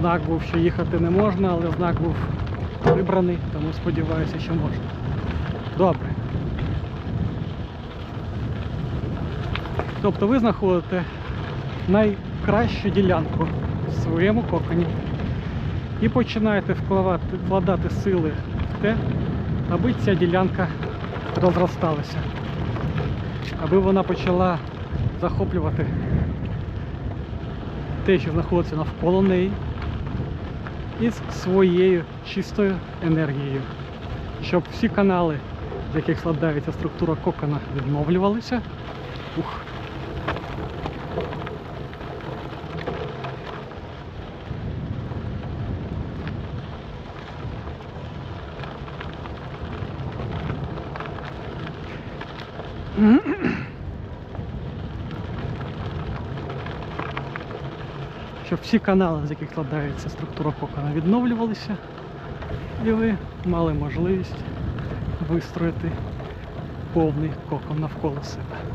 Знак був, що їхати не можна, але знак був вибраний, тому сподіваюся, що можна. Добре. Тобто ви знаходите найкращу ділянку в своєму коконі і починаєте вкладати, вкладати сили в те, аби ця ділянка розросталася, аби вона почала захоплювати те, що знаходиться навколо неї, із своєю чистою енергією, щоб всі канали, з яких складається структура кокона, відновлювалися. Ух. Щоб всі канали, з яких складається структура кокона, відновлювалися, і ви мали можливість вистроїти повний кокон навколо себе.